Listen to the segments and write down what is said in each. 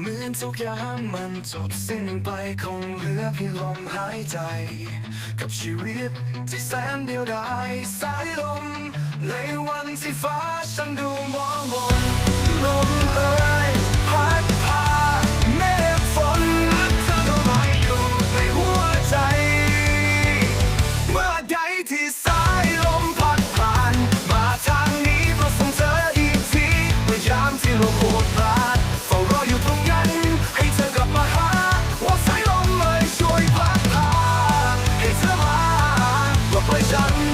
เหมือนทุกอย่างมันจบสิ้นไปคงเหลือเพียงลมหายใจ กับชีวิตที่แสนเดียวดายสายลม ในวันที่ฟ้าฉันดูมองมนลมเอ่ยพัดพาเมฆฝนเธอก็ม่อยู่ในหัวใจ เมื่อใดที่สายลมพัดผ่าน มาทางนี้ก็ส่งเธออีกทีเมื่อยามที่เราโคตร ว่า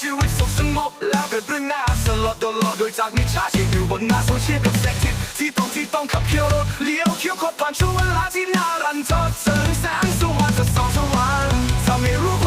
ชีวิตสุขสงบแล้วเกิดเรื่องน่าสลดโดนหลอกโดยจากมิจฉาชีพอยู่บนหน้าโซเชียลกับแสงทิพที่ต้องที่ต้องขับเคี่ยวรถเลี้ยวเคี่ยวคดผ่านช่วงเวลาที่น่ารันทดเสริงแสงสว่างจะส่องสว่างทำให้รู้